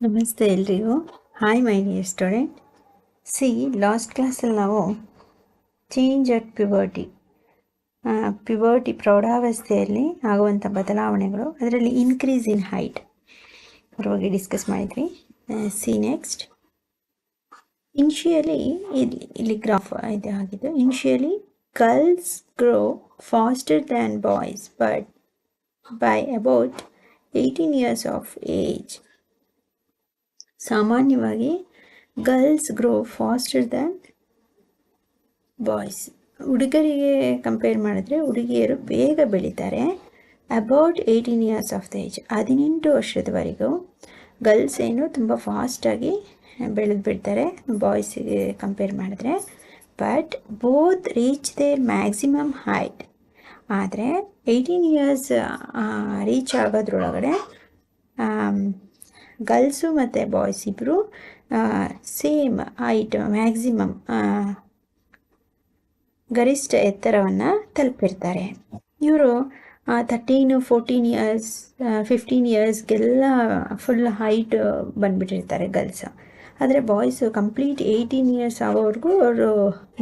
ನಮಸ್ತೆ ಎಲ್ರಿಗೂ. Hi my dear students last ಕ್ಲಾಸಲ್ಲಿ ನಾವು ಚೇಂಜ್ ಅಟ್ ಪ್ಯುಬರ್ಟಿ ಪ್ಯುಬರ್ಟಿ ಪ್ರೌಢಾವಸ್ಥೆಯಲ್ಲಿ ಆಗುವಂಥ ಬದಲಾವಣೆಗಳು, ಅದರಲ್ಲಿ ಇನ್ಕ್ರೀಸ್ ಇನ್ ಹೈಟ್ ಅವ್ರ ಬಗ್ಗೆ ಡಿಸ್ಕಸ್ ಮಾಡಿದ್ವಿ. ಸಿ ನೆಕ್ಸ್ಟ್ ಇನ್ಷಿಯಲಿ ಇಲ್ಲಿ ಇಲ್ಲಿ ಗ್ರಾಫ್ ಇದೆ ಆಗಿದ್ದು initially girls grow faster than boys but by about eighteen years of age ಸಾಮಾನ್ಯವಾಗಿ girls grow faster than boys. ಹುಡುಗರಿಗೆ ಕಂಪೇರ್ ಮಾಡಿದ್ರೆ ಹುಡುಗಿಯರು ಬೇಗ ಬೆಳೀತಾರೆ. About eighteen years of the age, ಹದಿನೆಂಟು ವರ್ಷದವರೆಗೂ ಗರ್ಲ್ಸ್ ಏನು ತುಂಬ ಫಾಸ್ಟಾಗಿ ಬೆಳೆದು ಬಿಡ್ತಾರೆ ಬಾಯ್ಸಿಗೆ ಕಂಪೇರ್ ಮಾಡಿದ್ರೆ. But both reach their maximum height. ಆದರೆ ಏಯ್ಟೀನ್ ಇಯರ್ಸ್ ರೀಚ್ ಆಗೋದ್ರೊಳಗಡೆ ಗರ್ಲ್ಸು ಮತ್ತು ಬಾಯ್ಸ್ ಇಬ್ಬರು ಸೇಮ್ ಹೈಟ್ ಮ್ಯಾಕ್ಸಿಮಮ್ ಗರಿಷ್ಠ ಎತ್ತರವನ್ನು ತಲುಪಿರ್ತಾರೆ. ಇವರು ತರ್ಟೀನು ಫೋರ್ಟೀನ್ ಇಯರ್ಸ್ ಫಿಫ್ಟೀನ್ ಇಯರ್ಸ್ಗೆಲ್ಲ ಫುಲ್ ಹೈಟ್ ಬಂದುಬಿಟ್ಟಿರ್ತಾರೆ ಗರ್ಲ್ಸ್. ಆದರೆ ಬಾಯ್ಸು ಕಂಪ್ಲೀಟ್ ಏಯ್ಟೀನ್ ಇಯರ್ಸ್ ಆಗೋವರೆಗೂ ಅವರು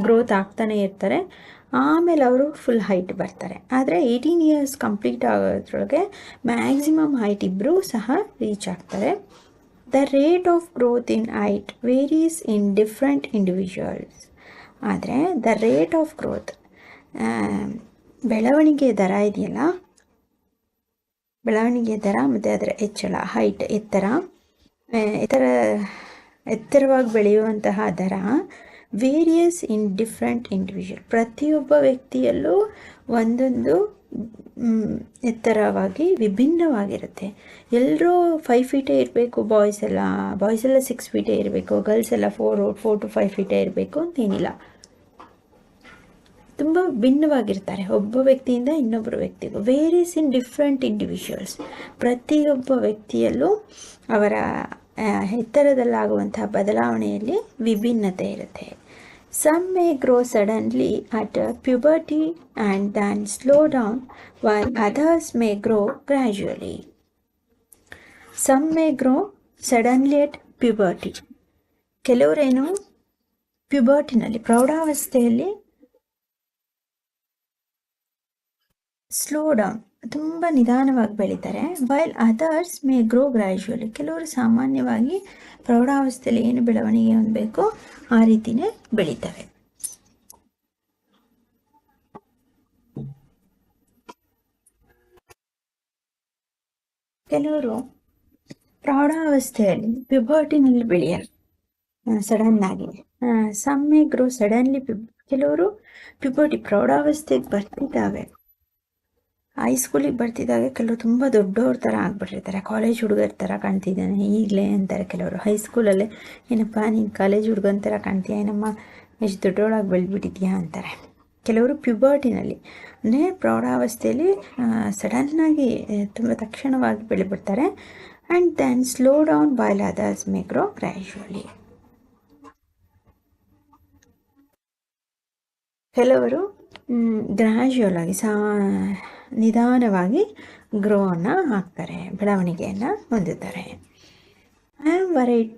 ಗ್ರೋತ್ ಆಗ್ತಾನೆ ಇರ್ತಾರೆ. ಆಮೇಲೆ ಅವರು ಫುಲ್ ಹೈಟ್ ಬರ್ತಾರೆ. ಆದರೆ ಏಯ್ಟೀನ್ ಇಯರ್ಸ್ ಕಂಪ್ಲೀಟ್ ಆಗೋದ್ರೊಳಗೆ ಮ್ಯಾಕ್ಸಿಮಮ್ ಹೈಟ್ ಇಬ್ಬರೂ ಸಹ ರೀಚ್ ಆಗ್ತಾರೆ. The rate of growth in height varies in different individuals ಆದರೆ ದ ರೇಟ್ ಆಫ್ ಗ್ರೋತ್ ಬೆಳವಣಿಗೆ ದರ ಇದೆಯಲ್ಲ? ಬೆಳವಣಿಗೆ ದರ ಮತ್ತು ಅದರ ಹೆಚ್ಚಳ ಹೈಟ್ ಎತ್ತರ? ಎತ್ತರ ಎತ್ತರವಾಗಿ ಬೆಳೆಯುವಂತಹ ದರ ವೇರಿಯಸ್ ಇನ್ ಡಿಫ್ರೆಂಟ್ ಇಂಡಿವಿಜುವಲ್ ಪ್ರತಿಯೊಬ್ಬ ವ್ಯಕ್ತಿಯಲ್ಲೂ ಒಂದೊಂದು ಎತ್ತರವಾಗಿ ವಿಭಿನ್ನವಾಗಿರುತ್ತೆ. ಎಲ್ಲರೂ ಫೈವ್ ಫೀಟೇ ಇರಬೇಕು ಬಾಯ್ಸ್ ಎಲ್ಲ ಬಾಯ್ಸ್ ಎಲ್ಲ ಸಿಕ್ಸ್ ಫೀಟೇ ಇರಬೇಕು ಗರ್ಲ್ಸ್ ಎಲ್ಲ ಫೋರ್ ಫೋರ್ ಟು ಫೈವ್ ಫೀಟೇ ಇರಬೇಕು ಅಂತೇನಿಲ್ಲ. ತುಂಬ ಭಿನ್ನವಾಗಿರ್ತಾರೆ. ಒಬ್ಬ ವ್ಯಕ್ತಿಯಿಂದ ಇನ್ನೊಬ್ಬರು ವ್ಯಕ್ತಿಗೂ. ವೇರಿಯಸ್ ಇನ್ ಡಿಫ್ರೆಂಟ್ ಇಂಡಿವಿಜುವಲ್ಸ್ ಪ್ರತಿಯೊಬ್ಬ ವ್ಯಕ್ತಿಯಲ್ಲೂ ಅವರ ಎತ್ತರದಲ್ಲಾಗುವಂತಹ ಬದಲಾವಣೆಯಲ್ಲಿ ವಿಭಿನ್ನತೆ ಇರುತ್ತೆ. Some may grow suddenly at puberty and than slow down while others may grow gradually some may grow suddenly at puberty. ಕೆಲವರೇನು? ಪ್ಯುಬರ್ಟಿನಲ್ಲಿ ಪ್ರೌಢಾವಸ್ಥೆಯಲ್ಲಿ ಸ್ಲೋ ಡೌನ್ ತುಂಬ ನಿಧಾನವಾಗಿ ಬೆಳೀತಾರೆ. While others may grow gradually ಕೆಲವರು ಸಾಮಾನ್ಯವಾಗಿ ಪ್ರೌಢಾವಸ್ಥೆಯಲ್ಲಿ ಏನು ಬೆಳವಣಿಗೆ ಹೊಂದಬೇಕು? ಆ ರೀತಿಯೇ ಬೆಳೀತಾರೆ ಕೆಲವರು ಪ್ರೌಢಾವಸ್ಥೆಯಲ್ಲಿ ಪ್ಯುಬರ್ಟಿನಲ್ಲಿ ಬೆಳೆಯಲ್ಲ ಸಡನ್ ಆಗಿ ಸಮ್ಮೆ ಗ್ರೋ ಸಡನ್ಲಿ ಕೆಲವರು ಪ್ಯುಬರ್ಟಿ ಪ್ರೌಢಾವಸ್ಥೆಗೆ ಬರ್ತಿದ್ದಾವೆ. ಹೈಸ್ಕೂಲಿಗೆ ಬರ್ತಿದ್ದಾಗ ಕೆಲವರು ತುಂಬ ದೊಡ್ಡವ್ರ ಥರ ಆಗ್ಬಿಟ್ಟಿರ್ತಾರೆ. ಕಾಲೇಜ್ ಹುಡುಗರ ಥರ ಕಾಣ್ತಿದ್ದಾನೆ. ಈಗಲೇ ಅಂತಾರೆ ಕೆಲವರು. ಹೈಸ್ಕೂಲಲ್ಲೇ ಏನಪ್ಪ, ನೀನು ಕಾಲೇಜ್ ಹುಡುಗನ ಥರ ಕಾಣ್ತೀಯ? ಏನಮ್ಮ, ಎಷ್ಟು ದೊಡ್ಡವಳಾಗಿ ಬೆಳೆದ್ಬಿಟ್ಟಿದ್ಯಾ? ಅಂತಾರೆ. ಕೆಲವರು ಪ್ಯುಬರ್ಟಿನಲ್ಲಿ ಅಂದರೆ ಪ್ರೌಢಾವಸ್ಥೆಯಲ್ಲಿ ಸಡನ್ನಾಗಿ ತುಂಬ ತಕ್ಷಣವಾಗಿ ಬೆಳೆಬಿಡ್ತಾರೆ and then slow down while others may grow gradually ಕೆಲವರು ಗ್ರ್ಯಾಜುವಲ್ ಆಗಿ ಸಾ ನಿಧಾನವಾಗಿ ಗ್ರೋವನ್ನು ಹಾಕ್ತಾರೆ, ಬೆಳವಣಿಗೆಯನ್ನು ಹೊಂದುತ್ತಾರೆ I am worried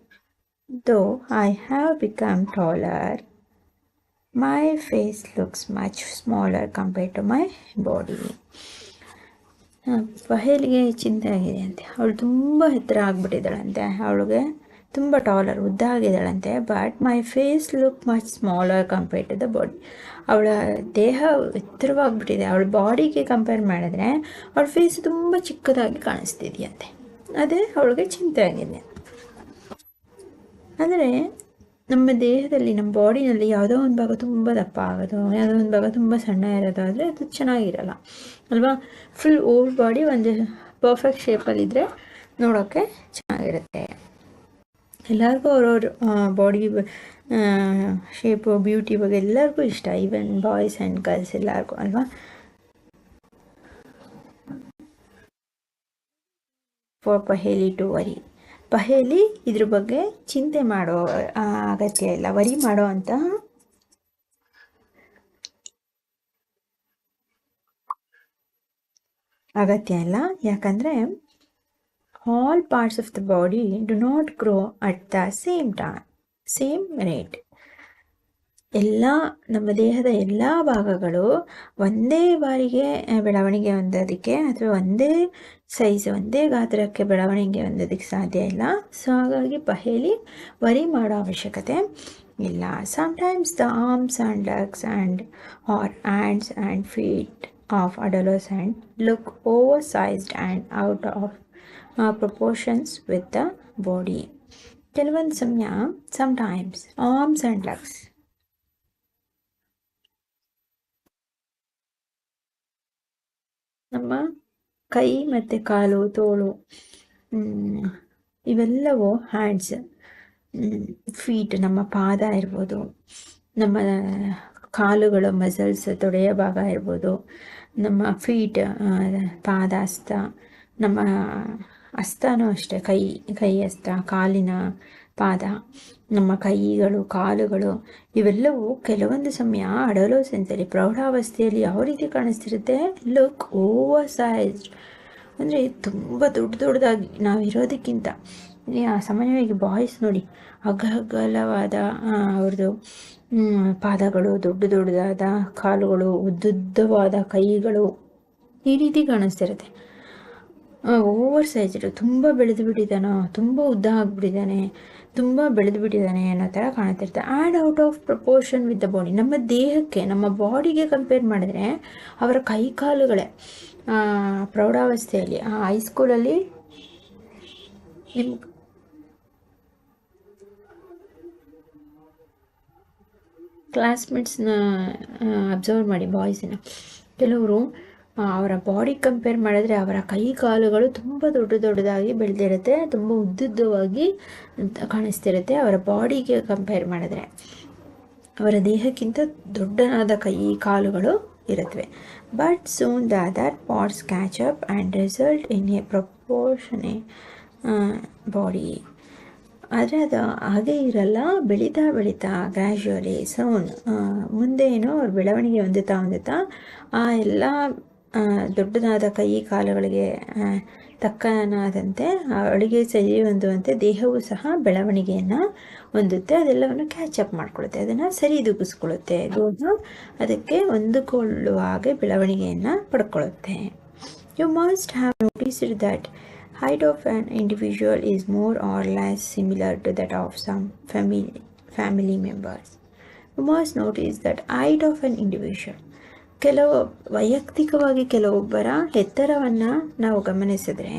though I have become taller my face looks much smaller compare to my body ಪಹೇಲಿಗೆ ಚಿಂತೆ ಆಗಿದೆ ಅಂತೆ. ಅವಳು ತುಂಬ ಎತ್ತರ ಆಗಿಬಿಟ್ಟಿದ್ದಾಳಂತೆ. ಅವಳಿಗೆ ತುಂಬ ಟಾಲರ್ ಉದ್ದ ಆಗಿದ್ದಾಳಂತೆ but my face look much smaller compare to the body ಅವಳ ದೇಹ ಎತ್ತರವಾಗಿಬಿಟ್ಟಿದೆ. ಅವಳ ಬಾಡಿಗೆ ಕಂಪೇರ್ ಮಾಡಿದ್ರೆ ಅವಳ ಫೇಸ್ ತುಂಬ ಚಿಕ್ಕದಾಗಿ ಕಾಣಿಸ್ತಿದೆಯಂತೆ. ಅದೇ ಅವಳಿಗೆ ಚಿಂತೆ ಆಗಿದೆ. ಅಂದರೆ ನಮ್ಮ ದೇಹದಲ್ಲಿ, ನಮ್ಮ ಬಾಡಿನಲ್ಲಿ ಯಾವುದೋ ಒಂದು ಭಾಗ ತುಂಬ ದಪ್ಪ ಆಗೋದು ಯಾವುದೋ ಒಂದು ಭಾಗ ತುಂಬ ಸಣ್ಣ ಇರೋದು ಆದರೆ ಅದು ಚೆನ್ನಾಗಿರಲ್ಲ, ಅಲ್ವಾ? ಫುಲ್ ಓವರ್ ಬಾಡಿ ಒಂದು ಪರ್ಫೆಕ್ಟ್ ಶೇಪಲ್ಲಿದ್ದರೆ ನೋಡೋಕ್ಕೆ ಚೆನ್ನಾಗಿರುತ್ತೆ. ಎಲ್ಲರಿಗೂ ಅವ್ರವ್ರ ಬಾಡಿ ಶೇಪು ಬ್ಯೂಟಿ ಬಗ್ಗೆ ಎಲ್ಲರಿಗೂ ಇಷ್ಟ. ಈವನ್ ಬಾಯ್ಸ್ ಆ್ಯಂಡ್ ಗರ್ಲ್ಸ್ ಎಲ್ಲರಿಗೂ, ಅಲ್ವಾ? For Paheli to worry. Paheli ಇದ್ರ ಬಗ್ಗೆ ಚಿಂತೆ ಮಾಡೋ ಅಗತ್ಯ ಇಲ್ಲ. ವರಿ ಮಾಡೋ ಅಂತ? ಅಗತ್ಯ ಇಲ್ಲ. ಯಾಕಂದರೆ all parts of the body do not grow at the same time, same rate. ಎಲ್ಲ ನಮ್ಮ ದೇಹದ ಎಲ್ಲ ಭಾಗಗಳು ಒಂದೇ ಬಾರಿಗೆ ಬೆಳವಣಿಗೆ ಹೊಂದೋದಕ್ಕೆ ಅಥವಾ ಒಂದೇ ಸೈಜ್ ಒಂದೇ ಗಾತ್ರಕ್ಕೆ ಬೆಳವಣಿಗೆ ಹೊಂದೋದಕ್ಕೆ ಸಾಧ್ಯ ಇಲ್ಲ ಸೊ ಹಾಗಾಗಿ ಪಹೇಲಿ ವರಿ ಮಾಡೋ ಅವಶ್ಯಕತೆ ಇಲ್ಲ sometimes the arms and legs and our hands and feet of adolescents and look over sized and out of proportions with the body ಕೆಲವೊಂದು ಸಮಯ ಸಮ್ಟೈಮ್ಸ್ ಆರ್ಮ್ಸ್ ಆ್ಯಂಡ್ ಲೆಗ್ಸ್ ನಮ್ಮ ಕೈ ಮತ್ತು ಕಾಲು, ತೋಳು ಇವೆಲ್ಲವೂ ಹ್ಯಾಂಡ್ಸ್ ಫೀಟ್ ನಮ್ಮ ಪಾದ ಇರ್ಬೋದು, ನಮ್ಮ ಕಾಲುಗಳು ಮಸಲ್ಸ್ ತೊಡೆಯ ಭಾಗ ಇರ್ಬೋದು, ನಮ್ಮ ಫೀಟ್ ಪಾದಾಸ್ತ, ನಮ್ಮ ಹಸ್ತನೂ ಅಷ್ಟೇ ಕೈ ಕೈ ಹಸ್ತ ಕಾಲಿನ ಪಾದ, ನಮ್ಮ ಕೈಗಳು, ಕಾಲುಗಳು, ಇವೆಲ್ಲವೂ ಕೆಲವೊಂದು ಸಮಯ ಅಡಲೋಸೆನ್ಸಲ್ಲಿ, ಪ್ರೌಢಾವಸ್ಥೆಯಲ್ಲಿ ಯಾವ ರೀತಿ ಕಾಣಿಸ್ತಿರುತ್ತೆ? ಲುಕ್ ಓವರ್ ಸೈಜ್ ಅಂದರೆ ತುಂಬ ದೊಡ್ಡ ದೊಡ್ಡದಾಗಿ ನಾವು ಇರೋದಕ್ಕಿಂತ. ಈ ಆ ಸಾಮಾನ್ಯವಾಗಿ ಬಾಯ್ಸ್ ನೋಡಿ, ಅಗಲವಾದ ಅವ್ರದ್ದು ಪಾದಗಳು, ದೊಡ್ಡ ದೊಡ್ಡದಾದ ಕಾಲುಗಳು, ಉದ್ದುದ್ದವಾದ ಕೈಗಳು ಈ ರೀತಿ ಕಾಣಿಸ್ತಿರುತ್ತೆ. ಓವರ್ ಸೈಜ್ ತುಂಬ ಬೆಳೆದು ಬಿಟ್ಟಿದ್ದಾನೋ, ತುಂಬ ಉದ್ದ ಆಗಿಬಿಟ್ಟಿದ್ದಾನೆ, ತುಂಬ ಬೆಳೆದು ಬಿಟ್ಟಿದ್ದಾನೆ ಅನ್ನೋ ಥರ ಕಾಣ್ತಿರ್ತಾರೆ and out of proportion with the body ನಮ್ಮ ದೇಹಕ್ಕೆ, ನಮ್ಮ ಬಾಡಿಗೆ ಕಂಪೇರ್ ಮಾಡಿದ್ರೆ, ಅವರ ಕೈ ಕಾಲುಗಳೇ ಪ್ರೌಢಾವಸ್ಥೆಯಲ್ಲಿ, ಆ ಹೈಸ್ಕೂಲಲ್ಲಿ ನಿಮ್ಗೆ ಕ್ಲಾಸ್ಮೇಟ್ಸ್ನ ಅಬ್ಸರ್ವ್ ಮಾಡಿ ಬಾಯ್ಸಿನ ಕೆಲವರು ಅವರ ಬಾಡಿ ಕಂಪೇರ್ ಮಾಡಿದ್ರೆ ಅವರ ಕೈ ಕಾಲುಗಳು ತುಂಬ ದೊಡ್ಡ ದೊಡ್ಡದಾಗಿ ಬೆಳೆದಿರುತ್ತೆ, ತುಂಬ ಉದ್ದುದ್ದವಾಗಿ ಕಾಣಿಸ್ತಿರುತ್ತೆ ಅವರ ಬಾಡಿಗೆ ಕಂಪೇರ್ ಮಾಡಿದ್ರೆ. ಅವರ ದೇಹಕ್ಕಿಂತ ದೊಡ್ಡನಾದ ಕೈ ಕಾಲುಗಳು ಇರುತ್ತವೆ but soon the other parts catch up and result in a proportionate body ಆದರೆ ಅದು ಹಾಗೆ ಇರಲ್ಲ, ಬೆಳೀತಾ ಬೆಳೀತಾ ಗ್ರ್ಯಾಜುವಲಿ ಸೌನ್ ಮುಂದೆ ಏನೋ ಅವ್ರ ಬೆಳವಣಿಗೆ ಹೊಂದುತ್ತಾ ಹೊಂದುತ್ತಾ ಆ ಎಲ್ಲ ದೊಡ್ಡದಾದ ಕೈ ಕಾಲುಗಳಿಗೆ ತಕ್ಕನಾದಂತೆ ಅಡುಗೆ ಸರಿ ಹೊಂದುವಂತೆ ದೇಹವು ಸಹ ಬೆಳವಣಿಗೆಯನ್ನು ಹೊಂದುತ್ತೆ. ಅದೆಲ್ಲವನ್ನು ಕ್ಯಾಚಪ್ ಮಾಡ್ಕೊಳ್ಳುತ್ತೆ. ಅದನ್ನು ಸರಿದೂಗಿಸ್ಕೊಳ್ಳುತ್ತೆ ದೇಹ ಅದಕ್ಕೆ ಹೊಂದಿಕೊಳ್ಳುವ ಹಾಗೆ ಬೆಳವಣಿಗೆಯನ್ನು ಪಡ್ಕೊಳ್ಳುತ್ತೆ. You must have noticed that height of an individual is more or less similar to that of some family family members. You must notice that height of an individual ಕೆಲವು ವೈಯಕ್ತಿಕವಾಗಿ ಕೆಲವೊಬ್ಬರ ಎತ್ತರವನ್ನು ನಾವು ಗಮನಿಸಿದ್ರೆ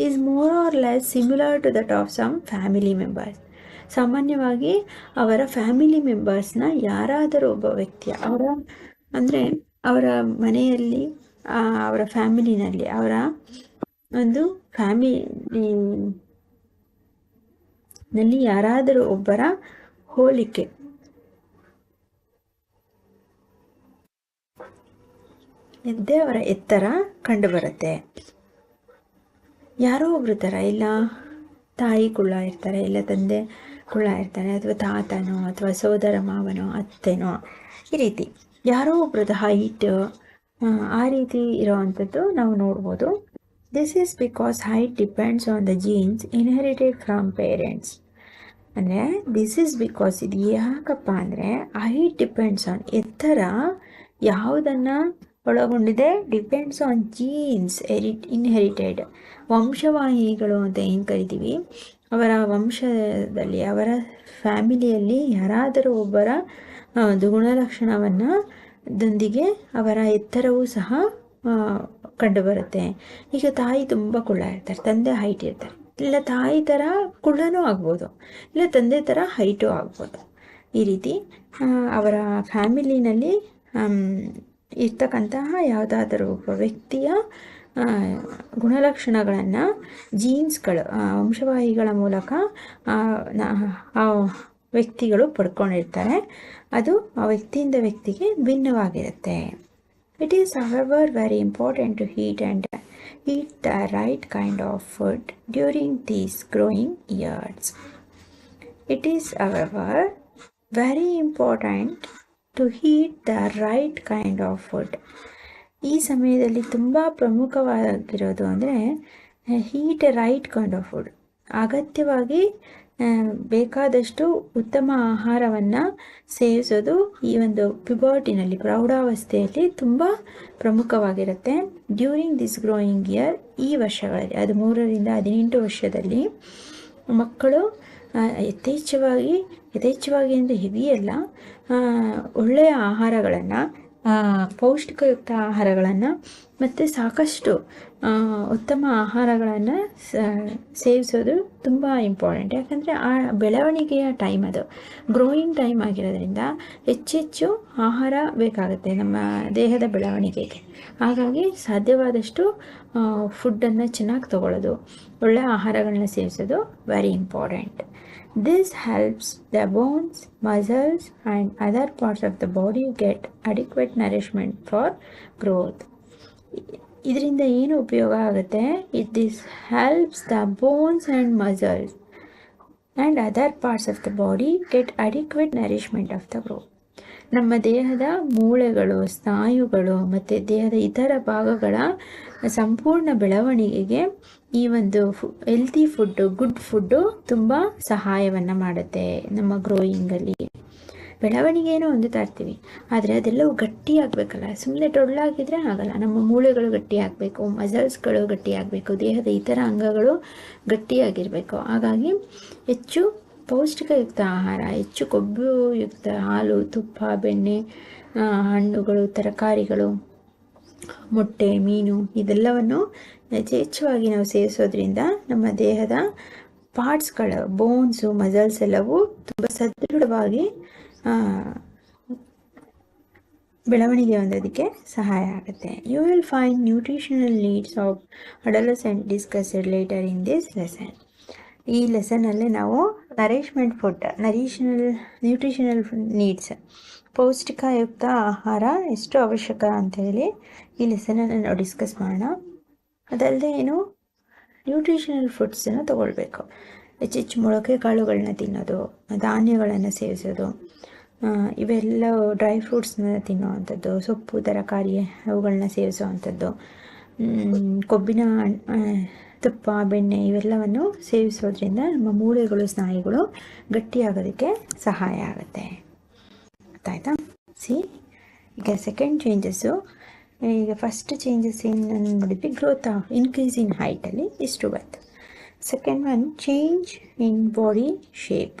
is more or less similar to that of some family members ಸಾಮಾನ್ಯವಾಗಿ ಅವರ family ಮೆಂಬರ್ಸ್ನ ಯಾರಾದರೂ ಒಬ್ಬ ವ್ಯಕ್ತಿಯ ಅವರ ಅಂದರೆ ಅವರ ಮನೆಯಲ್ಲಿ ಅವರ ಫ್ಯಾಮಿಲಿನಲ್ಲಿ ಅವರ ಒಂದು ಫ್ಯಾಮಿಲಿ ನಲ್ಲಿ ಯಾರಾದರೂ ಒಬ್ಬರ ಹೋಲಿಕೆ ಇದ್ದೇ ಅವರ ಎತ್ತರ ಕಂಡುಬರುತ್ತೆ. ಯಾರೋ ಒಬ್ರು ಥರ ಇಲ್ಲ ತಾಯಿ ಕುಳ್ಳ ಇರ್ತಾರೆ, ಇಲ್ಲ ತಂದೆ ಕುಳ್ಳ ಇರ್ತಾರೆ, ಅಥವಾ ತಾತನೋ, ಅಥವಾ ಸೋದರ ಮಾವನೋ, ಅತ್ತೆನೋ, ಈ ರೀತಿ. ಯಾರೋ ಒಬ್ರದ್ದು ಹೈಟ್ ಆ ರೀತಿ ಇರೋವಂಥದ್ದು ನಾವು ನೋಡ್ಬೋದು. This is because height depends on the genes inherited from parents ಅಂದರೆ ದಿಸ್ ಈಸ್ ಬಿಕಾಸ್ ಇದು ಯಾಕಪ್ಪ ಅಂದರೆ ಹೈಟ್ ಡಿಪೆಂಡ್ಸ್ ಆನ್ ಎತ್ತರ ಯಾವುದನ್ನು ಒಳಗೊಂಡಿದೆ. ಡಿಪೆಂಡ್ಸ್ ಆನ್ ಜೀನ್ಸ್ ಎರಿಟ್ ಇನ್ಹೆರಿಟೆಡ್ ವಂಶವಾಹಿಗಳು ಅಂತ ಏನು ಕರಿತೀವಿ? ಅವರ ವಂಶದಲ್ಲಿ, ಅವರ ಫ್ಯಾಮಿಲಿಯಲ್ಲಿ ಯಾರಾದರೂ ಒಬ್ಬರ ಒಂದು ಗುಣಲಕ್ಷಣವನ್ನು ದೊಂದಿಗೆ ಅವರ ಎತ್ತರವೂ ಸಹ ಕಂಡುಬರುತ್ತೆ. ಈಗ ತಾಯಿ ತುಂಬ ಕುಳ್ಳ ಇರ್ತಾರೆ, ತಂದೆ ಹೈಟ್ ಇರ್ತಾರೆ. ಇಲ್ಲ ತಾಯಿ ಥರ ಕುಳ್ಳನೂ ಆಗ್ಬೋದು, ಇಲ್ಲ ತಂದೆ ಥರ ಹೈಟು ಆಗ್ಬೋದು. ಈ ರೀತಿ ಅವರ ಫ್ಯಾಮಿಲಿನಲ್ಲಿ ಇರ್ತಕ್ಕಂತಹ ಯಾವುದಾದರೂ ಒಬ್ಬ ವ್ಯಕ್ತಿಯ ಗುಣಲಕ್ಷಣಗಳನ್ನು ಜೀನ್ಸ್ಗಳು ವಂಶವಾಹಿಗಳ ಮೂಲಕ ವ್ಯಕ್ತಿಗಳು ಪಡ್ಕೊಂಡಿರ್ತಾರೆ. ಅದು ಆ ವ್ಯಕ್ತಿಯಿಂದ ವ್ಯಕ್ತಿಗೆ ಭಿನ್ನವಾಗಿರುತ್ತೆ. It is however very important to heat and eat the right kind of food during these growing years it is however, very important to heat the right kind of food ಈ ಸಮಯದಲ್ಲಿ ತುಂಬ ಪ್ರಮುಖವಾಗಿರೋದು ಅಂದರೆ heat right kind of food ಅಗತ್ಯವಾಗಿ ಬೇಕಾದಷ್ಟು ಉತ್ತಮ ಆಹಾರವನ್ನು ಸೇವಿಸೋದು ಈ ಒಂದು ಪಿಬರ್ಟಿನಲ್ಲಿ ಪ್ರೌಢಾವಸ್ಥೆಯಲ್ಲಿ ತುಂಬ ಪ್ರಮುಖವಾಗಿರುತ್ತೆ. ಡ್ಯೂರಿಂಗ್ ದಿಸ್ ಗ್ರೋಯಿಂಗ್ ಇಯರ್ ಈ ವರ್ಷಗಳಲ್ಲಿ, ಅದು ಮೂರರಿಂದ ಹದಿನೆಂಟು ವರ್ಷದಲ್ಲಿ ಮಕ್ಕಳು ಯಥೇಚ್ಛವಾಗಿ ಯಥೇಚ್ಛವಾಗಿ ಅಂದರೆ ಹೆವಿ ಒಳ್ಳೆಯ ಆಹಾರಗಳನ್ನು ಪೌಷ್ಟಿಕಯುಕ್ತ ಆಹಾರಗಳನ್ನು ಮತ್ತು ಸಾಕಷ್ಟು ಉತ್ತಮ ಆಹಾರಗಳನ್ನು ಸೇವಿಸೋದು ತುಂಬ ಇಂಪಾರ್ಟೆಂಟ್ ಯಾಕಂದರೆ ಆ ಬೆಳವಣಿಗೆಯ ಟೈಮ್ ಅದು. ಗ್ರೋಯಿಂಗ್ ಟೈಮ್ ಆಗಿರೋದ್ರಿಂದ ಹೆಚ್ಚೆಚ್ಚು ಆಹಾರ ಬೇಕಾಗುತ್ತೆ ನಮ್ಮ ದೇಹದ ಬೆಳವಣಿಗೆಗೆ. ಹಾಗಾಗಿ ಸಾಧ್ಯವಾದಷ್ಟು ಫುಡ್ಡನ್ನು ಚೆನ್ನಾಗಿ ತಗೊಳ್ಳೋದು ಒಳ್ಳೆಯ ಆಹಾರಗಳನ್ನ ಸೇವಿಸೋದು very important this helps the bones muscles and other parts of the body get adequate nourishment for growth. ಇದರಿಂದ ಏನು ಉಪಯೋಗ ಆಗುತ್ತೆ it this helps the bones and muscles and other parts of the body get adequate nourishment of the growth ನಮ್ಮ ದೇಹದ ಮೂಳೆಗಳು, ಸ್ನಾಯುಗಳು ಮತ್ತು ದೇಹದ ಇತರ ಭಾಗಗಳ ಸಂಪೂರ್ಣ ಬೆಳವಣಿಗೆಗೆ ಈ ಒಂದು ಹೆಲ್ತಿ ಫುಡ್ಡು ಗುಡ್ ಫುಡ್ಡು ತುಂಬ ಸಹಾಯವನ್ನು ಮಾಡುತ್ತೆ ನಮ್ಮ ಗ್ರೋಯಿಂಗಲ್ಲಿ ಬೆಳವಣಿಗೆಯನ್ನು ಹೊಂದುತ್ತಾ ತರ್ತೀವಿ. ಆದರೆ ಅದೆಲ್ಲವೂ ಗಟ್ಟಿಯಾಗಬೇಕಲ್ಲ ಸುಮ್ಮನೆ ಟೊಳ್ಳಾಗಿದ್ರೆ ಆಗಲ್ಲ. ನಮ್ಮ ಮೂಳೆಗಳು ಗಟ್ಟಿಯಾಗಬೇಕು ಮಸಲ್ಸ್ಗಳು ಗಟ್ಟಿಯಾಗಬೇಕು ದೇಹದ ಇತರ ಅಂಗಗಳು ಗಟ್ಟಿಯಾಗಿರಬೇಕು ಹಾಗಾಗಿ ಹೆಚ್ಚು ಪೌಷ್ಟಿಕಯುಕ್ತ ಆಹಾರ, ಹೆಚ್ಚು ಕೊಬ್ಬುಯುಕ್ತ ಹಾಲು, ತುಪ್ಪ, ಬೆಣ್ಣೆ ಹಣ್ಣುಗಳು, ತರಕಾರಿಗಳು, ಮೊಟ್ಟೆ, ಮೀನು ಇದೆಲ್ಲವನ್ನು ಯಥೇಚ್ಛವಾಗಿ ನಾವು ಸೇವಿಸೋದ್ರಿಂದ ನಮ್ಮ ದೇಹದ ಪಾರ್ಟ್ಸ್ಗಳ, ಬೋನ್ಸು, ಮಸಲ್ಸ್ ಎಲ್ಲವೂ ತುಂಬ ಸದೃಢವಾಗಿ ಬೆಳವಣಿಗೆ ಹೊಂದೋದಕ್ಕೆ ಸಹಾಯ ಆಗುತ್ತೆ. You will find nutritional needs of adolescent discussed later in this lesson ಈ ಲೆಸನಲ್ಲಿ ನಾವು nourishment food nutritional nutritional needs ಪೌಷ್ಟಿಕಯುಕ್ತ ಆಹಾರ ಎಷ್ಟು ಅವಶ್ಯಕ ಅಂತ ಹೇಳಿ ಈ ಲೆಸನನ್ನು ನಾವು ಡಿಸ್ಕಸ್ ಮಾಡೋಣ. ಅದಲ್ಲದೆ ಏನು ನ್ಯೂಟ್ರಿಷನಲ್ ಫುಡ್ಸನ್ನು ತೊಗೊಳ್ಬೇಕು. ಹೆಚ್ಚು ಹೆಚ್ಚು ಮೊಳಕೆ ಕಾಳುಗಳನ್ನ ತಿನ್ನೋದು, ಧಾನ್ಯಗಳನ್ನು ಸೇವಿಸೋದು ಇವೆಲ್ಲ ಡ್ರೈ ಫ್ರೂಟ್ಸ್ನ ತಿನ್ನುವಂಥದ್ದು, ಸೊಪ್ಪು, ತರಕಾರಿ ಅವುಗಳನ್ನ ಸೇವಿಸುವಂಥದ್ದು ಕೊಬ್ಬಿನ ತುಪ್ಪ, ಬೆಣ್ಣೆ ಇವೆಲ್ಲವನ್ನು ಸೇವಿಸೋದ್ರಿಂದ ನಮ್ಮ ಮೂಳೆಗಳು, ಸ್ನಾಯುಗಳು ಗಟ್ಟಿಯಾಗೋದಕ್ಕೆ ಸಹಾಯ ಆಗುತ್ತೆ. ಗೊತ್ತಾಯ್ತಾ ಸಿ ಈಗ ಸೆಕೆಂಡ್ ಚೇಂಜಸ್ಸು ಈಗ ಫಸ್ಟ್ ಚೇಂಜಸ್ ಏನು ನೋಡಿದ್ವಿ ಗ್ರೋತ್ ಇನ್ಕ್ರೀಸ್ ಇನ್ ಹೈಟಲ್ಲಿ ಇಷ್ಟು ಬಂತು. Second one change in body shape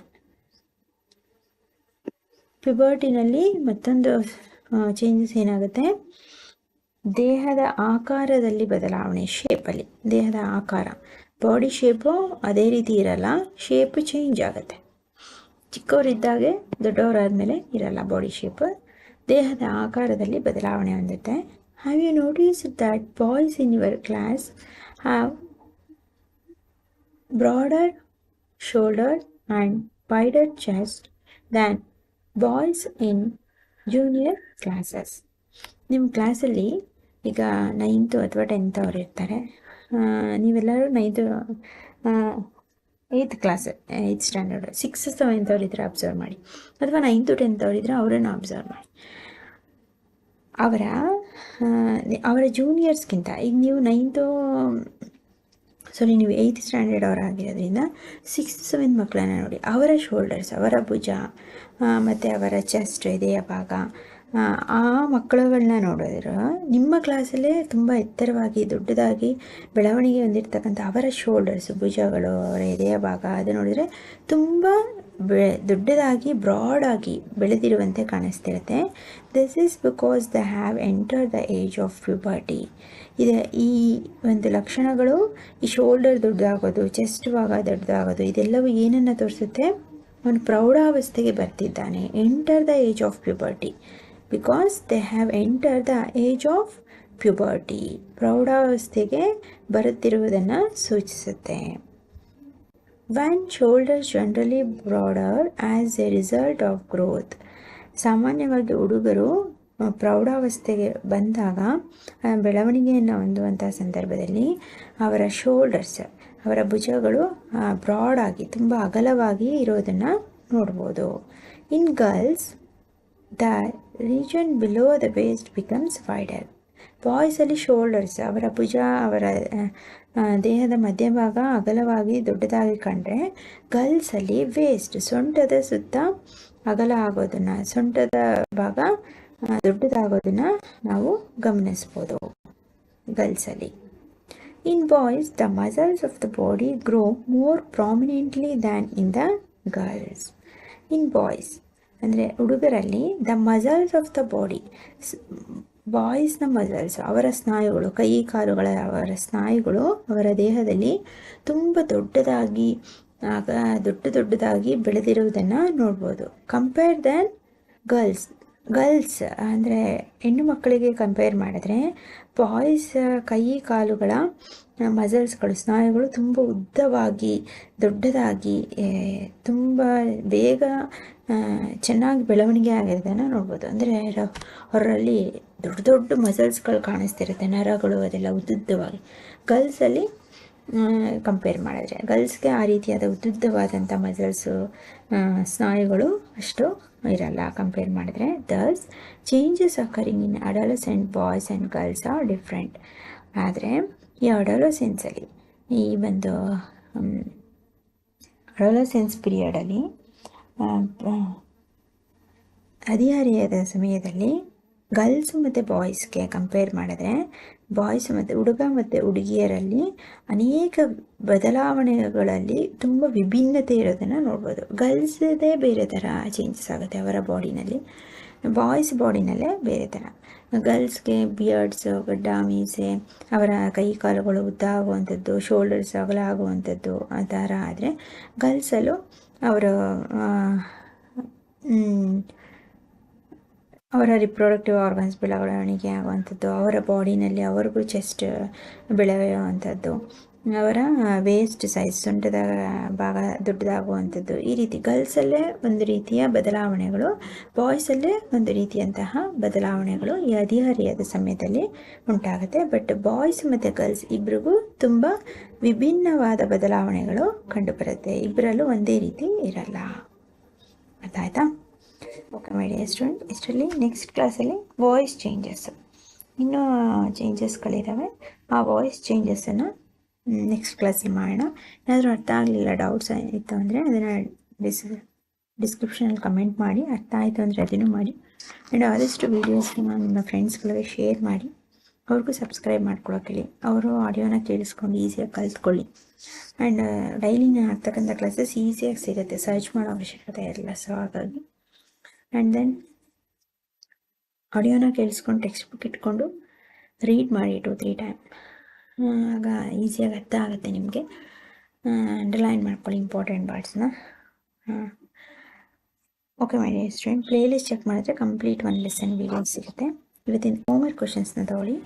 ಪಿಬರ್ಟಿನಲ್ಲಿ ಮತ್ತೊಂದು ಚೇಂಜಸ್ ಏನಾಗುತ್ತೆ? ದೇಹದ ಆಕಾರದಲ್ಲಿ ಬದಲಾವಣೆ ಶೇಪಲ್ಲಿ ದೇಹದ ಆಕಾರ. ಬಾಡಿ ಶೇಪು ಅದೇ ರೀತಿ ಇರಲ್ಲ ಶೇಪ್ ಚೇಂಜ್ ಆಗುತ್ತೆ. ಚಿಕ್ಕವರಿದ್ದಾಗೆ ದೊಡ್ಡವರಾದಮೇಲೆ ಇರಲ್ಲ ಬಾಡಿ ಶೇಪ್ ದೇಹದ ಆಕಾರದಲ್ಲಿ ಬದಲಾವಣೆ ಹೊಂದುತ್ತೆ have you notice that boys in your class have broader shoulder and wider chest than boys in junior classes ನಿಮ್ಮ ಕ್ಲಾಸಲ್ಲಿ ಈಗ ನೈನ್ತು ಅಥವಾ ಟೆಂತ್ ಅವ್ರು ಇರ್ತಾರೆ ನೀವೆಲ್ಲರೂ ninth eighth class eighth standard six seventh ಅವ್ರು ಇದ್ದರೆ ಅಬ್ಸರ್ವ್ ಮಾಡಿ, ಅಥವಾ ನೈನ್ತು ಟೆಂತ್ ಅವ್ರು ಇದ್ದರೆ ಅವರನ್ನು ಅಬ್ಸರ್ವ್ ಮಾಡಿ. ಅವರ ಅವರ ಜೂನಿಯರ್ಸ್ಗಿಂತ ಈಗ ನೀವು ನೈನ್ತು ಸಾರಿ ನೀವು ಏಯ್ತ್ ಸ್ಟ್ಯಾಂಡರ್ಡ್ ಅವರಾಗಿರೋದ್ರಿಂದ ಸಿಕ್ಸ್ತ್ ಸೆವೆನ್ ಮಕ್ಕಳನ್ನ ನೋಡಿ ಅವರ ಶೋಲ್ಡರ್ಸ್ ಅವರ ಭುಜ ಮತ್ತು ಅವರ ಚೆಸ್ಟ್ ಇದೆಯ ಭಾಗ ಆ, ಮಕ್ಕಳುಗಳನ್ನ ನೋಡಿದ್ರೆ ನಿಮ್ಮ ಕ್ಲಾಸಲ್ಲೇ ತುಂಬ ಎತ್ತರವಾಗಿ ದೊಡ್ಡದಾಗಿ ಬೆಳವಣಿಗೆ ಹೊಂದಿರ್ತಕ್ಕಂಥ ಅವರ ಶೋಲ್ಡರ್ಸ್ ಭುಜಗಳು ಅವರ ಎದೆಯ ಭಾಗ ಅದು ನೋಡಿದರೆ ತುಂಬ ಬೆ, ದೊಡ್ಡದಾಗಿ, ಬ್ರಾಡಾಗಿ ಬೆಳೆದಿರುವಂತೆ ಕಾಣಿಸ್ತಿರುತ್ತೆ. This is because the have enter the age of puberty ಇದೆ ಈ ಒಂದು ಲಕ್ಷಣಗಳು ಈ ಶೋಲ್ಡರ್ ದೊಡ್ಡದಾಗೋದು ಚೆಸ್ಟ್ ಭಾಗ ದೊಡ್ಡದಾಗೋದು, ಇದೆಲ್ಲವೂ ಏನನ್ನು ತೋರಿಸುತ್ತೆ? ಅವನು ಪ್ರೌಢಾವಸ್ಥೆಗೆ ಬರ್ತಿದ್ದಾನೆ. Enter the age of puberty because they have enter the age of puberty ಪ್ರೌಢಾವಸ್ಥೆಗೆ ಬರುತ್ತಿರುವುದನ್ನು ಸೂಚಿಸುತ್ತೆ. Van shoulders generally broader as a result of growth ಸಾಮಾನ್ಯವಾಗಿ ಹುಡುಗರು ಪ್ರೌಢಾವಸ್ಥೆಗೆ ಬಂದಾಗ ಬೆಳವಣಿಗೆಯನ್ನು ಹೊಂದುವಂಥ ಸಂದರ್ಭದಲ್ಲಿ ಅವರ ಶೋಲ್ಡರ್ಸ್ ಅವರ ಭುಜಗಳು ಬ್ರಾಡ್ ಆಗಿ, ತುಂಬ ಅಗಲವಾಗಿ ಇರೋದನ್ನು ನೋಡ್ಬೋದು. In girls the region below the waist becomes wider ಬಾಯ್ಸಲ್ಲಿ shoulders ಅವರ ಭುಜ, ಅವರ ದೇಹದ ಮಧ್ಯಭಾಗ ಅಗಲವಾಗಿ ದೊಡ್ಡದಾಗಿ ಕಂಡ್ರೆ ಗರ್ಲ್ಸಲ್ಲಿ ವೇಸ್ಟ್ ಸೊಂಟದ ಸುತ್ತ ಅಗಲ ಆಗೋದನ್ನು, ಸೊಂಟದ ಭಾಗ ದೊಡ್ಡದಾಗೋದನ್ನು ನಾವು ಗಮನಿಸ್ಬೋದು ಗರ್ಲ್ಸಲ್ಲಿ in boys the muscles of the body grow more prominently than in the girls in boys ಅಂದರೆ ಹುಡುಗರಲ್ಲಿ the muscles of the body ಬಾಯ್ಸ್ನ muscles ಅವರ ಸ್ನಾಯುಗಳು, ಕೈ ಕಾಲುಗಳ, ಅವರ ಸ್ನಾಯುಗಳು ಅವರ ದೇಹದಲ್ಲಿ ತುಂಬ ದೊಡ್ಡದಾಗಿ, ಆಗ ದೊಡ್ಡ ದೊಡ್ಡದಾಗಿ ಬೆಳೆದಿರುವುದನ್ನು ನೋಡ್ಬೋದು. ಕಂಪೇರ್ ದೆನ್ ಗರ್ಲ್ಸ್ ಗರ್ಲ್ಸ್ ಅಂದರೆ ಹೆಣ್ಣು ಮಕ್ಕಳಿಗೆ ಕಂಪೇರ್ ಮಾಡಿದ್ರೆ ಬಾಯ್ಸ್ ಕೈ ಕಾಲುಗಳ ಮಸಲ್ಸ್ಗಳು ಸ್ನಾಯುಗಳು ತುಂಬ ಉದ್ದವಾಗಿ, ದೊಡ್ಡದಾಗಿ ತುಂಬ ಬೇಗ ಚೆನ್ನಾಗಿ ಬೆಳವಣಿಗೆ ಆಗಿರೋದನ್ನು ನೋಡ್ಬೋದು. ಅಂದರೆ ಅವರಲ್ಲಿ ದೊಡ್ಡ ದೊಡ್ಡ ಮಸಲ್ಸ್ಗಳು ಕಾಣಿಸ್ತಿರುತ್ತೆ, ನರಗಳು ಅದೆಲ್ಲ ಉದ್ದುದ್ದವಾಗಿ. ಗರ್ಲ್ಸಲ್ಲಿ ಕಂಪೇರ್ ಮಾಡಿದ್ರೆ. ಗರ್ಲ್ಸ್ಗೆ ಆ ರೀತಿಯಾದ ಉದ್ದುದ್ದವಾದಂಥ ಮಸಲ್ಸು ಸ್ನಾಯುಗಳು ಅಷ್ಟು ಇರಲ್ಲ ಕಂಪೇರ್ ಮಾಡಿದ್ರೆ. Thus changes occurring in adolescent boys and girls are different ಆದರೆ, ಈ ಅಡಲಸೆನ್ಸಲ್ಲಿ ಈ ಒಂದು ಅಡಲಸೆನ್ಸ್ ಪೀರಿಯಡಲ್ಲಿ ಹದಿಹರೆಯದ ಸಮಯದಲ್ಲಿ ಗರ್ಲ್ಸ್ ಮತ್ತು ಬಾಯ್ಸ್ಗೆ ಕಂಪೇರ್ ಮಾಡಿದ್ರೆ, ಬಾಯ್ಸ್ ಮತ್ತು ಹುಡುಗ ಮತ್ತು ಹುಡುಗಿಯರಲ್ಲಿ ಅನೇಕ ಬದಲಾವಣೆಗಳಲ್ಲಿ ತುಂಬ ವಿಭಿನ್ನತೆ ಇರೋದನ್ನು ನೋಡ್ಬೋದು. ಗರ್ಲ್ಸ್ದೇ ಬೇರೆ ಥರ ಚೇಂಜಸ್ ಆಗುತ್ತೆ ಅವರ ಬಾಡಿನಲ್ಲಿ. ಬಾಯ್ಸ್ ಬಾಡಿನಲ್ಲೇ ಬೇರೆ ಥರ ಗರ್ಲ್ಸ್ಗೆ ಬಿಯರ್ಡ್ಸು ಗಡ್ಡ ಮೀಸೆ ಅವರ ಕೈ ಕಾಲುಗಳು ಉದ್ದ ಆಗುವಂಥದ್ದು ಶೋಲ್ಡರ್ಸ್ ಅಗಲ ಆಗುವಂಥದ್ದು ಆ ಥರ ಆದರೆ ಗರ್ಲ್ಸಲ್ಲೂ ಅವರ ಅವರ ರಿಪ್ರೊಡಕ್ಟಿವ್ ಆರ್ಗನ್ಸ್ ಬೆಳವಣಿಗೆ ಆಗುವಂಥದ್ದು ಅವರ ಬಾಡಿನಲ್ಲಿ ಅವ್ರಿಗೂ ಚೆಸ್ಟ್ ಬೆಳೆಯುವಂಥದ್ದು ಅವರ ವೇಸ್ಟ್ ಸೈಜ್ ಸೊಂಟದ ಭಾಗ ದೊಡ್ಡದಾಗುವಂಥದ್ದು. ಈ ರೀತಿ ಗರ್ಲ್ಸಲ್ಲೇ ಒಂದು ರೀತಿಯ ಬದಲಾವಣೆಗಳು ಬಾಯ್ಸಲ್ಲೇ ಒಂದು ರೀತಿಯಂತಹ ಬದಲಾವಣೆಗಳು ಈ ಹದಿಹರಿಯದ ಸಮಯದಲ್ಲಿ ಉಂಟಾಗುತ್ತೆ. ಬಟ್ ಬಾಯ್ಸ್ ಮತ್ತು ಗರ್ಲ್ಸ್ ಇಬ್ಬರಿಗೂ ತುಂಬ ವಿಭಿನ್ನವಾದ ಬದಲಾವಣೆಗಳು ಕಂಡುಬರುತ್ತೆ. ಇಬ್ಬರಲ್ಲೂ ಒಂದೇ ರೀತಿ ಇರಲ್ಲ. ಅರ್ಥ ಆಯ್ತಾ ಓಕೆ ಮೈ ಸ್ಟೂಡೆಂಟ್ ಇಷ್ಟರಲ್ಲಿ ನೆಕ್ಸ್ಟ್ ಕ್ಲಾಸಲ್ಲಿ ವಾಯ್ಸ್ ಚೇಂಜಸ್ ಇನ್ನೂ ಚೇಂಜಸ್ಗಳಿದ್ದಾವೆ ಆ ವಾಯ್ಸ್ ಚೇಂಜಸನ್ನು ನೆಕ್ಸ್ಟ್ ಕ್ಲಾಸಿಗೆ ಮಾಡೋಣ. ಏನಾದರೂ ಅರ್ಥ ಆಗಲಿಲ್ಲ ಡೌಟ್ಸ್ ಇತ್ತು ಅಂದರೆ ಅದನ್ನು ಡಿಸ್ ಡಿಸ್ಕ್ರಿಪ್ಷನಲ್ಲಿ ಕಮೆಂಟ್ ಮಾಡಿ, ಅರ್ಥ ಆಯಿತು ಅಂದರೆ ಅದನ್ನು ಮಾಡಿ. ಆ್ಯಂಡ್ ಆದಷ್ಟು ವೀಡಿಯೋಸ್ನ ನಿಮ್ಮ ಫ್ರೆಂಡ್ಸ್ಗಳಿಗೆ ಶೇರ್ ಮಾಡಿ. ಅವ್ರಿಗೂ ಸಬ್ಸ್ಕ್ರೈಬ್ ಮಾಡ್ಕೊಳಕ್ಕೆ ಅವರು ಆಡಿಯೋನ ಕೇಳಿಸ್ಕೊಂಡು ಈಸಿಯಾಗಿ ಕಲ್ತ್ಕೊಳ್ಳಿ. ಆ್ಯಂಡ್ ಡೈಲಿನ ಆಗ್ತಕ್ಕಂಥ ಕ್ಲಾಸಸ್ ಈಸಿಯಾಗಿ ಸಿಗುತ್ತೆ. ಸರ್ಚ್ ಮಾಡೋ ಅವಶ್ಯಕತೆ ಇರಲ್ಲ ಸೊ ಹಾಗಾಗಿ. ಆ್ಯಂಡ್ ದೆನ್ ಆಡಿಯೋನ ಕೇಳಿಸ್ಕೊಂಡು ಟೆಕ್ಸ್ಟ್ ಬುಕ್ ಇಟ್ಕೊಂಡು ರೀಡ್ ಮಾಡಿ ಟು ತ್ರೀ ಟೈಮ್ ಆಗ ಈಸಿಯಾಗಿ ಅರ್ಥ ಆಗುತ್ತೆ ನಿಮಗೆ. ಅಂಡರ್ಲೈನ್ ಮಾಡ್ಕೊಳ್ಳಿ important ವರ್ಡ್ಸ್ನ okay my dear student play list check ಮಾಡಿದ್ರೆ ಕಂಪ್ಲೀಟ್ ಒನ್ ಲೆಸನ್ ವಿಡಿಯೋ ಸಿಗುತ್ತೆ. ಇವತ್ತಿನ ಹೋಮ್ವರ್ಕ್ ಕ್ವಶನ್ಸ್ನ ತಗೊಳ್ಳಿ.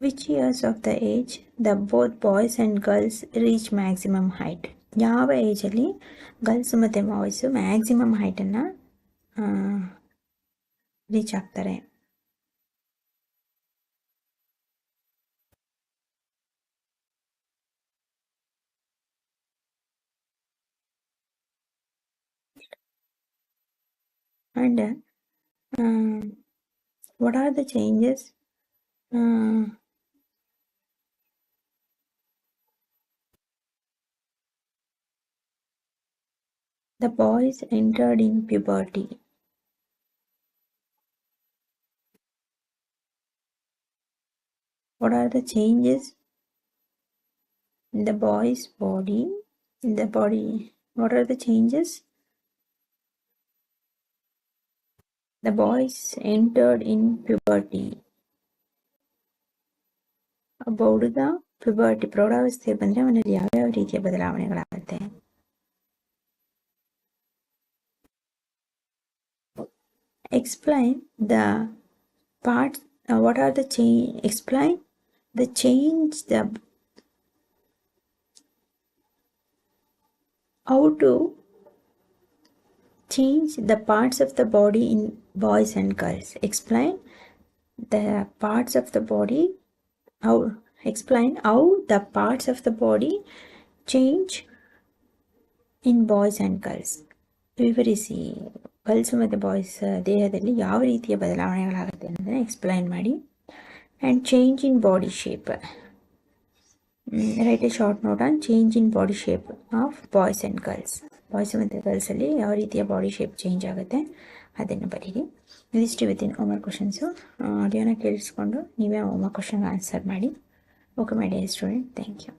Which years of the age the both boys and girls reach maximum height ಯಾವ ಏಜಲ್ಲಿ ಗರ್ಲ್ಸ್ ಮತ್ತು ಬಾಯ್ಸು ಮ್ಯಾಕ್ಸಿಮಮ್ ಹೈಟನ್ನು ರೀಚ್ ಆಗ್ತಾರೆ? And what what are the the boys entered in puberty what are the changes in the boy's body in the body what are the changes The boys entered in puberty. ಒಬ್ಬ ಹುಡುಗ puberty ಪ್ರೌಢಾವಸ್ಥೆ ಬಂದರೆ ಅವನಲ್ಲಿ ಯಾವ್ಯಾವ ರೀತಿಯ ಬದಲಾವಣೆಗಳಾಗುತ್ತೆ explain the parts uh, what are the change explain the change the how to change the parts of the body in boys and girls. Explain the parts of the body how explain how the parts of the body change in boys and girls. We will girls ಮತ್ತು boys ದೇಹದಲ್ಲಿ ಯಾವ ರೀತಿಯ ಬದಲಾವಣೆಗಳಾಗುತ್ತೆ ಅನ್ನೋದನ್ನು explain ಮಾಡಿ. And change in body shape write a short note on change in body shape of boys and girls boys ಮತ್ತು ಗರ್ಲ್ಸಲ್ಲಿ ಯಾವ ರೀತಿಯ ಬಾಡಿ ಶೇಪ್ ಚೇಂಜ್ ಆಗುತ್ತೆ ಅದನ್ನು ಬರೀರಿ. ಇದಿಷ್ಟು ಇವತ್ತಿನ ಹೋಮ್ವರ್ಕ್ ಕ್ವಶನ್ಸು ಆಡಿಯೋನ ಕೇಳಿಸ್ಕೊಂಡು ನೀವೇ ಹೋಮ್ವರ್ಕ್ ಕ್ವಶನ್ಗೆ ಆನ್ಸರ್ ಮಾಡಿ. Okay my dear student thank you